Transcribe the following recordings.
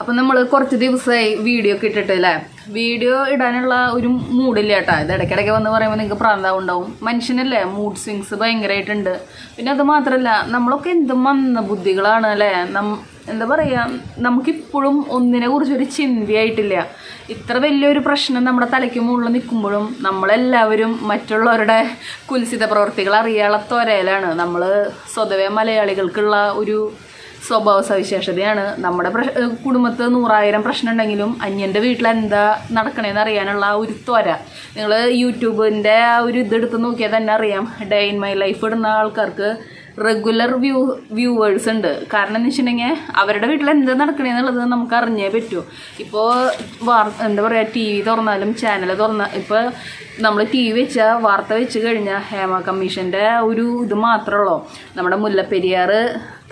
അപ്പം നമ്മൾ കുറച്ച് ദിവസമായി വീഡിയോ ഒക്കെ ഇട്ടിട്ട് അല്ലേ വീഡിയോ ഇടാനുള്ള ഒരു മൂഡില്ല കേട്ടോ. ഇത് ഇടയ്ക്കിടയ്ക്ക് വന്ന് പറയുമ്പോൾ നിങ്ങൾക്ക് പ്രാന്താവും ഉണ്ടാവും. മനുഷ്യനല്ലേ മൂഡ് സ്വിങ്സ് ഭയങ്കരമായിട്ടുണ്ട് പിന്നെ അത് മാത്രമല്ല നമ്മളൊക്കെ എന്ത് ബുദ്ധികളാണ് അല്ലേ നം എന്താ പറയുക നമുക്കിപ്പോഴും ഒന്നിനെ കുറിച്ചൊരു ചിന്തയായിട്ടില്ല. ഇത്ര വലിയൊരു പ്രശ്നം നമ്മുടെ തലയ്ക്ക് മുകളിൽ നിൽക്കുമ്പോഴും നമ്മളെല്ലാവരും മറ്റുള്ളവരുടെ കുൽസിത പ്രവർത്തികൾ അറിയാനുള്ള ത്വരയിലാണ്. നമ്മൾ സ്വതവേ മലയാളികൾക്കുള്ള ഒരു സ്വഭാവ സവിശേഷതയാണ് നമ്മുടെ കുടുംബത്ത് നൂറായിരം പ്രശ്നം ഉണ്ടെങ്കിലും അന്യന്റെ വീട്ടിൽ എന്താ നടക്കണേന്ന് അറിയാനുള്ള ആ ഒരു ത്വര. നിങ്ങൾ യൂട്യൂബിന്റെ ആ ഒരു ഇതെടുത്ത് നോക്കിയാൽ തന്നെ അറിയാം. ഡേ ഇൻ മൈ ലൈഫ് ഇടുന്ന ആൾക്കാർക്ക് റെഗുലർ വ്യൂ വ്യൂവേഴ്സ് ഉണ്ട്. കാരണം എന്ന് വെച്ചിട്ടുണ്ടെങ്കിൽ അവരുടെ വീട്ടിൽ എന്ത് നടക്കണേന്നുള്ളത് നമുക്ക് അറിഞ്ഞേ പറ്റൂ. ഇപ്പോൾ എന്താ പറയുക ടി വി തുറന്നാലും ചാനൽ തുറന്ന ഇപ്പോൾ നമ്മൾ ടി വി വെച്ചാൽ വാർത്ത വെച്ച് കഴിഞ്ഞാൽ ഹേമ കമ്മീഷന്റെ ഒരു ഇത് മാത്രമേ ഉള്ളൂ. നമ്മുടെ മുല്ലപ്പെരിയാർ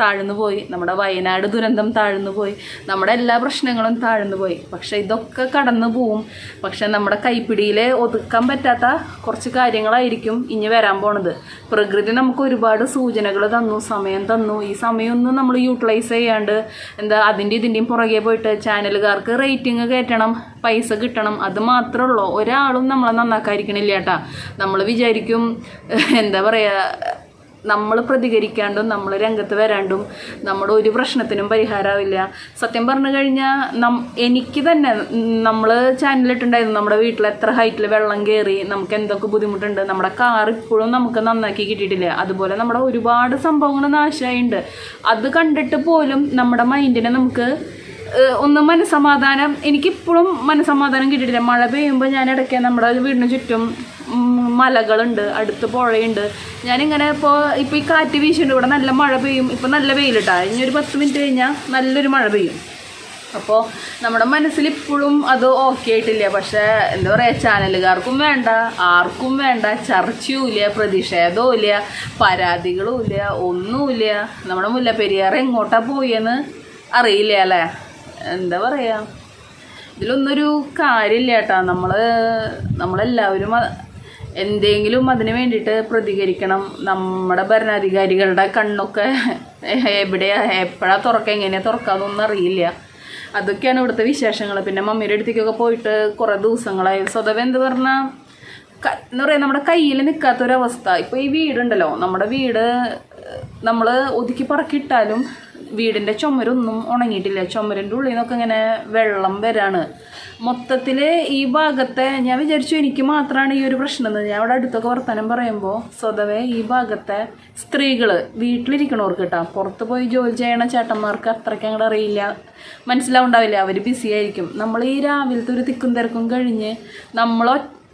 താഴ്ന്നു പോയി നമ്മുടെ വയനാട് ദുരന്തം താഴ്ന്നു പോയി നമ്മുടെ എല്ലാ പ്രശ്നങ്ങളും താഴ്ന്നു പോയി. പക്ഷേ ഇതൊക്കെ കടന്നു പോവും. പക്ഷെ നമ്മുടെ കൈപ്പിടിയിൽ ഒതുക്കാൻ പറ്റാത്ത കുറച്ച് കാര്യങ്ങളായിരിക്കും ഇനി വരാൻ പോണത്. പ്രകൃതി നമുക്ക് ഒരുപാട് സൂചനകൾ തന്നു സമയം തന്നു. ഈ സമയമൊന്നും നമ്മൾ യൂട്ടിലൈസ് ചെയ്യാണ്ട് എന്താ അതിന്റെ ഇതിന്റെയും പുറകെ പോയിട്ട് ചാനലുകാർക്ക് റേറ്റിംഗ് കയറ്റണം പൈസ കിട്ടണം അത് മാത്രമേ ഉള്ളൂ. ഒരാളും നമ്മളെ നന്നാക്കാതിരിക്കണില്ല കേട്ടാ നമ്മൾ വിചാരിക്കും എന്താ പറയുക നമ്മൾ പ്രതികരിക്കാണ്ടും നമ്മൾ രംഗത്ത് വരാണ്ടും നമ്മുടെ ഒരു പ്രശ്നത്തിനും പരിഹാരമാവില്ല സത്യം പറഞ്ഞു കഴിഞ്ഞാൽ നം എനിക്ക് തന്നെ നമ്മൾ ചാനലിട്ടുണ്ടായിരുന്നു നമ്മുടെ വീട്ടിൽ എത്ര ഹൈറ്റിൽ വെള്ളം കയറി നമുക്ക് എന്തൊക്കെ ബുദ്ധിമുട്ടുണ്ട് നമ്മുടെ കാർ ഇപ്പോഴും നമുക്ക് നന്നാക്കി കിട്ടിയിട്ടില്ല. അതുപോലെ നമ്മുടെ ഒരുപാട് സംഭവങ്ങൾ നാശമായിട്ടുണ്ട് അത് കണ്ടിട്ട് പോലും നമ്മുടെ മൈൻഡിനെ നമുക്ക് ഒന്ന് മനസമാധാനം എനിക്കിപ്പോഴും മനസമാധാനം കിട്ടിയിട്ടില്ല. മഴ പെയ്യുമ്പോൾ ഞാൻ ഇടയ്ക്ക് നമ്മുടെ വീടിന് ചുറ്റും മലകളുണ്ട് അടുത്ത് പുഴയുണ്ട്. ഞാനിങ്ങനെ ഇപ്പോൾ ഇപ്പോൾ ഈ കാറ്റ് വീശുണ്ട് ഇവിടെ നല്ല മഴ പെയ്യും. ഇപ്പോൾ നല്ല വെയിലിട്ടാ. ഇനി ഒരു പത്ത് മിനിറ്റ് കഴിഞ്ഞാൽ നല്ലൊരു മഴ പെയ്യും. അപ്പോൾ നമ്മുടെ മനസ്സിൽ ഇപ്പോഴും അത് ഓക്കെ ആയിട്ടില്ല. പക്ഷേ എന്താ പറയുക ചാനലുകാർക്കും വേണ്ട. ആർക്കും വേണ്ട. ചർച്ചയും ഇല്ല പ്രതിഷേധവും ഇല്ല പരാതികളും ഇല്ല ഒന്നുമില്ല നമ്മുടെ മുല്ലപ്പെരിയാർ എങ്ങോട്ടാ പോയെന്ന് അറിയില്ല അല്ലേ? എന്താ പറയുക ഇതിലൊന്നൊരു കാര്യമില്ല കേട്ടോ. നമ്മൾ നമ്മളെല്ലാവരും എന്തെങ്കിലും അതിന് വേണ്ടിയിട്ട് പ്രതികരിക്കണം. നമ്മുടെ ഭരണാധികാരികളുടെ കണ്ണൊക്കെ എവിടെയാ എപ്പോഴാണ് തുറക്കുക എങ്ങനെയാണ് തുറക്കാന്നൊന്നും അറിയില്ല. അതൊക്കെയാണ് ഇവിടുത്തെ വിശേഷങ്ങൾ. പിന്നെ മമ്മിയുടെ അടുത്തേക്കൊക്കെ പോയിട്ട് കുറേ ദിവസങ്ങളായി. സ്വതവേ എന്ത് പറഞ്ഞാൽ എന്ന് പറയുക നമ്മുടെ കയ്യിൽ നിൽക്കാത്തൊരവസ്ഥ. ഇപ്പോൾ ഈ വീടുണ്ടല്ലോ. നമ്മുടെ വീട് നമ്മൾ ഒതുക്കി പറക്കിയിട്ടാലും വീടിന്റെ ചുമരൊന്നും ഉണങ്ങിയിട്ടില്ല. ചുമരിന്റെ ഉള്ളിൽ നിന്നൊക്കെ ഇങ്ങനെ വെള്ളം വരാണ്. മൊത്തത്തിൽ ഈ ഭാഗത്തെ ഞാൻ വിചാരിച്ചു എനിക്ക് മാത്രമാണ് ഈ ഒരു പ്രശ്നം എന്ന് ഞാൻ അവിടെ അടുത്തൊക്കെ വർത്തമാനം പറയുമ്പോൾ സ്വതവേ ഈ ഭാഗത്തെ സ്ത്രീകൾ വീട്ടിലിരിക്കണവർക്ക് കേട്ടോ പുറത്ത് പോയി ജോലി ചെയ്യണ ചേട്ടന്മാർക്ക് അത്രയ്ക്ക് അങ്ങോട്ട് അറിയില്ല. മനസ്സിലാവുണ്ടാവില്ല അവർ ബിസി ആയിരിക്കും. നമ്മൾ ഈ രാവിലത്തെ ഒരു തിക്കും തിരക്കും കഴിഞ്ഞ് നമ്മൾ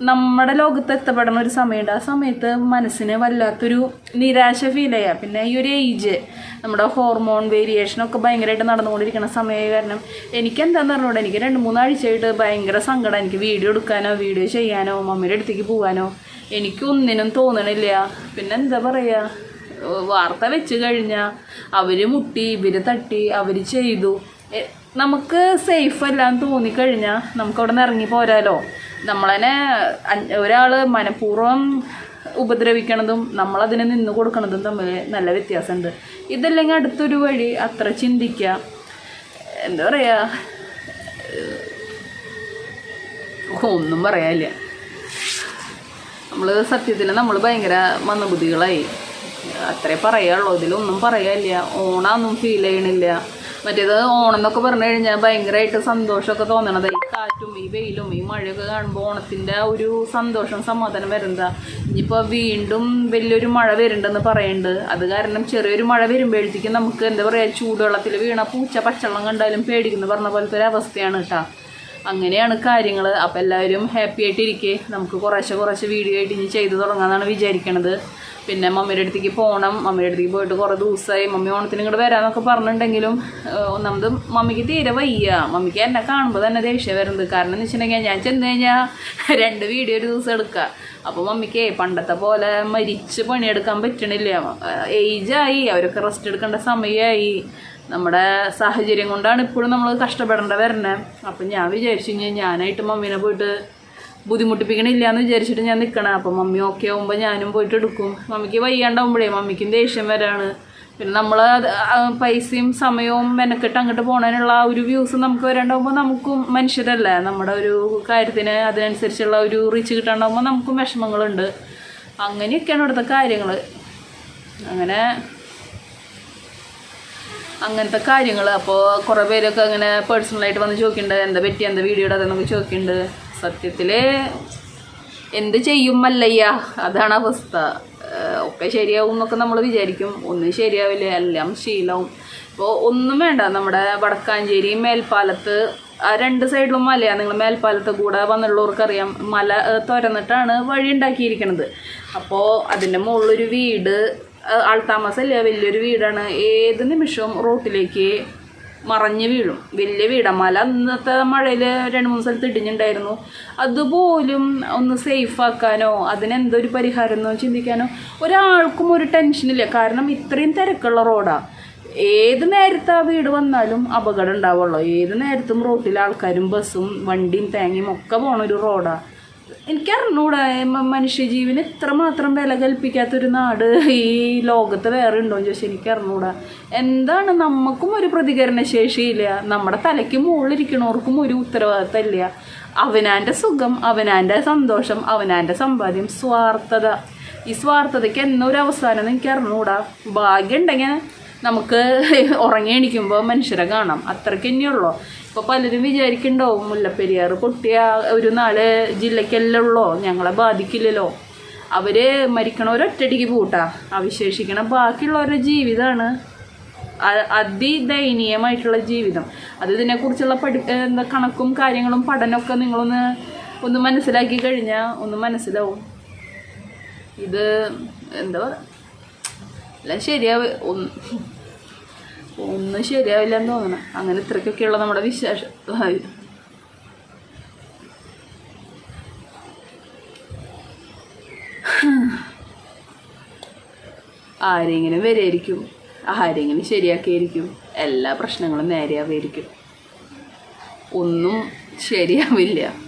നമ്മുടെ ലോകത്ത് എത്തപ്പെടുന്ന ഒരു സമയമുണ്ട്. ആ സമയത്ത് മനസ്സിന് വല്ലാത്തൊരു നിരാശ ഫീൽ ചെയ്യുക പിന്നെ ഈ ഒരു ഏജ് നമ്മുടെ ഹോർമോൺ വേരിയേഷനൊക്കെ ഭയങ്കരമായിട്ട് നടന്നുകൊണ്ടിരിക്കുന്ന സമയം കാരണം എനിക്ക് എന്താണെന്ന് പറഞ്ഞുകൂടെ എനിക്ക് രണ്ട് മൂന്നാഴ്ചയായിട്ട് ഭയങ്കര സങ്കടം. എനിക്ക് വീഡിയോ എടുക്കാനോ വീഡിയോ ചെയ്യാനോ മമ്മിയുടെ അടുത്തേക്ക് പോകാനോ എനിക്കൊന്നിനും തോന്നണില്ല. പിന്നെ എന്താ പറയുക വാർത്ത വെച്ച് കഴിഞ്ഞാൽ അവർ മുട്ടി ഇവർ തട്ടി അവർ ചെയ്തു. നമുക്ക് സേഫ് അല്ലാന്ന് തോന്നിക്കഴിഞ്ഞാൽ നമുക്ക് അവിടെ നിന്ന് ഇറങ്ങി പോരാലോ? നമ്മളതിനെ ഒരാൾ മനഃപൂർവം ഉപദ്രവിക്കണതും നമ്മളതിനെ നിന്ന് കൊടുക്കണതും തമ്മിൽ നല്ല വ്യത്യാസമുണ്ട് ഇതല്ലെങ്കിൽ അടുത്തൊരു വഴി അത്ര ചിന്തിക്കുക എന്താ പറയുക ഒന്നും പറയാനില്ല. നമ്മൾ സത്യത്തിൽ നമ്മൾ ഭയങ്കര മന്ദബുദ്ധികളായി. അത്രേ പറയാനുള്ളൂ. ഇതിലൊന്നും പറയാനില്ല. ഓണാന്നും ഫീൽ ചെയ്യണില്ല. മറ്റേത് ഓണം എന്നൊക്കെ പറഞ്ഞു കഴിഞ്ഞാൽ ഭയങ്കരമായിട്ട് സന്തോഷമൊക്കെ തോന്നണത്. ഈ കാറ്റും ഈ വെയിലും ഈ മഴയൊക്കെ കാണുമ്പോൾ ഓണത്തിന്റെ ഒരു സന്തോഷം സമാധാനം വരുന്നതാ. ഇനിയിപ്പോൾ വീണ്ടും വലിയൊരു മഴ വരുന്നുണ്ടെന്ന് പറയുന്നുണ്ട് അത് കാരണം ചെറിയൊരു മഴ വരുമ്പോഴത്തേക്കും നമുക്ക് എന്താ പറയുക ചൂടുവെള്ളത്തിൽ വീണ പൂച്ച പച്ചവെള്ളം കണ്ടാലും പേടിക്കുന്നു പറഞ്ഞ പോലത്തെ ഒരു അവസ്ഥയാണ് കേട്ടോ അങ്ങനെയാണ് കാര്യങ്ങൾ അപ്പോൾ എല്ലാവരും ഹാപ്പി ആയിട്ടിരിക്കെ. നമുക്ക് കുറേശ്ശെ കുറേശ്ശെ വീഡിയോ ആയിട്ട് ഇനി ചെയ്തു തുടങ്ങാമെന്നാണ് വിചാരിക്കണത്. പിന്നെ മമ്മിയുടെ അടുത്തേക്ക് പോകണം മമ്മിയുടെ അടുത്തേക്ക് പോയിട്ട് കുറേ ദിവസമായി മമ്മി ഓണത്തിന് ഇങ്ങോട്ട് വരാമെന്നൊക്കെ പറഞ്ഞിട്ടുണ്ടെങ്കിലും ഒന്നാമത് മമ്മിക്ക് തീരെ വയ്യ. മമ്മിക്ക് എന്നെ കാണുമ്പോൾ തന്നെ ദേഷ്യം വരുന്നത് കാരണം എന്ന് വെച്ചിട്ടുണ്ടെങ്കിൽ ഞാൻ ചെന്ന് കഴിഞ്ഞാൽ രണ്ട് വീഡിയോ ഒരു ദിവസം എടുക്കുക അപ്പോൾ മമ്മിക്ക് പണ്ടത്തെ പോലെ മരിച്ച് പണിയെടുക്കാൻ പറ്റണില്ല. ഏജായി. അവരൊക്കെ റെസ്റ്റ് എടുക്കേണ്ട സമയമായി നമ്മുടെ സാഹചര്യം കൊണ്ടാണ് ഇപ്പോഴും നമ്മൾ കഷ്ടപ്പെടേണ്ട വരണേ. അപ്പം ഞാൻ വിചാരിച്ചു കഴിഞ്ഞാൽ ഞാനായിട്ട് മമ്മീനെ പോയിട്ട് ബുദ്ധിമുട്ടിപ്പിക്കണില്ല എന്ന് വിചാരിച്ചിട്ട് ഞാൻ നിൽക്കണം അപ്പം മമ്മി ഓക്കെ ആകുമ്പോൾ ഞാനും പോയിട്ട് എടുക്കും. മമ്മിക്ക് വയ്യാണ്ടാവുമ്പോഴേ മമ്മിക്കും ദേഷ്യം വരാണ്. പിന്നെ നമ്മൾ പൈസയും സമയവും മെനക്കെട്ട് അങ്ങോട്ട് പോണതിനുള്ള ആ ഒരു വ്യൂസ് നമുക്ക് വരാണ്ടാവുമ്പോൾ നമുക്കും മനുഷ്യരല്ലേ. നമ്മുടെ ഒരു കാര്യത്തിന് അതിനനുസരിച്ചുള്ള ഒരു റീച്ച് കിട്ടാണ്ടാവുമ്പോൾ നമുക്കും വിഷമങ്ങളുണ്ട്. അങ്ങനെയൊക്കെയാണ് ഇവിടുത്തെ കാര്യങ്ങൾ അങ്ങനെ അങ്ങനത്തെ കാര്യങ്ങൾ അപ്പോൾ കുറേ പേരൊക്കെ അങ്ങനെ പേഴ്സണലായിട്ട് വന്ന് ചോദിക്കുന്നുണ്ട് എന്താ പറ്റി? എന്താ വീഡിയോ ഇടാതെന്നൊക്കെ ചോദിക്കുന്നുണ്ട് സത്യത്തിൽ എന്ത് ചെയ്യും അല്ലയ്യ അതാണ് അവസ്ഥ. ഒക്കെ ശരിയാവും എന്നൊക്കെ നമ്മൾ വിചാരിക്കും. ഒന്നും ശരിയാവില്ല. എല്ലാം ശീലവും. ഇപ്പോൾ ഒന്നും വേണ്ട. നമ്മുടെ വടക്കാഞ്ചേരി മേൽപ്പാലത്ത് ആ രണ്ട് സൈഡിലും മലയാണ് നിങ്ങൾ മേൽപ്പാലത്ത് കൂടെ വന്നുള്ളവർക്കറിയാം. മല തുരന്നിട്ടാണ് വഴി ഉണ്ടാക്കിയിരിക്കുന്നത് അപ്പോൾ അതിന്റെ മുകളിലൊരു വീട് ആൾത്താമസമില്ല വലിയൊരു വീടാണ്. ഏത് നിമിഷവും റോട്ടിലേക്ക് മറഞ്ഞു വീഴും. വലിയ വീടമാല മല അന്നത്തെ മഴയിൽ രണ്ട് മൂന്ന് സ്ഥലത്ത് ഇടിഞ്ഞിട്ടുണ്ടായിരുന്നു അതുപോലും ഒന്ന് സേഫ് ആക്കാനോ അതിനെന്തൊരു പരിഹാരം എന്നോ ചിന്തിക്കാനോ ഒരാൾക്കും ഒരു ടെൻഷനില്ല കാരണം ഇത്രയും തിരക്കുള്ള റോഡാണ് ഏത് നേരത്തെ ആ വീട് വന്നാലും അപകടം ഉണ്ടാവുള്ളൂ. ഏത് നേരത്തും റോട്ടിൽ ആൾക്കാരും ബസ്സും വണ്ടിയും തേങ്ങയും ഒക്കെ പോണ ഒരു റോഡാ എനിക്കറിഞ്ഞൂടാ മനുഷ്യജീവന് ഇത്രമാത്രം വില കൽപ്പിക്കാത്തൊരു നാട് ഈ ലോകത്ത് വേറെ ഉണ്ടോ എന്ന് ചോദിച്ചാൽ എനിക്കറിഞ്ഞൂടാ. എന്താണ് നമുക്കും ഒരു പ്രതികരണ ശേഷിയില്ല നമ്മുടെ തലയ്ക്ക് മുകളിലിരിക്കണവർക്കും ഒരു ഉത്തരവാദിത്തമില്ല. അവനാന്റെ സുഖം അവനാന്റെ സന്തോഷം അവനാന്റെ സമ്പാദ്യം സ്വാർത്ഥത. ഈ സ്വാർത്ഥതയ്ക്ക് എന്നൊരു അവസാനം എനിക്ക് ഭാഗ്യം ഉണ്ടെങ്കിൽ നമുക്ക് ഉറങ്ങി എണീക്കുമ്പോൾ മനുഷ്യരെ കാണാം. അത്രയ്ക്ക് തന്നെയുള്ളൂ. ഇപ്പോൾ പലരും വിചാരിക്കുന്നുണ്ടാവും മുല്ലപ്പെരിയാർ പൊട്ടിയ ഒരു നാല് ജില്ലയ്ക്കെല്ലാം ഉള്ളോ? ഞങ്ങളെ ബാധിക്കില്ലല്ലോ. അവർ മരിക്കണ ഒരൊറ്റടിക്ക് പൂട്ടാ. അവശേഷിക്കണ ബാക്കിയുള്ളവരുടെ ജീവിതമാണ് അതിദയനീയമായിട്ടുള്ള ജീവിതം. അത് ഇതിനെക്കുറിച്ചുള്ള പഠി എന്താ കണക്കും കാര്യങ്ങളും പഠനമൊക്കെ നിങ്ങളൊന്ന് ഒന്ന് മനസ്സിലാക്കി കഴിഞ്ഞാൽ ഒന്ന് മനസ്സിലാവും. ഇത് എന്താ പറയുക എല്ലാം ശരിയാവ് ഒന്ന് ഒന്നും ശരിയാവില്ല എന്ന് തോന്നണം. അങ്ങനെ ഇത്രയ്ക്കൊക്കെയുള്ള നമ്മുടെ വിശേഷം ആരെങ്കിലും വരെയായിരിക്കും. ആരെങ്കിലും ശരിയാക്കിയായിരിക്കും. എല്ലാ പ്രശ്നങ്ങളും നേരെയാവുമായിരിക്കും ഒന്നും ശരിയാവില്ല.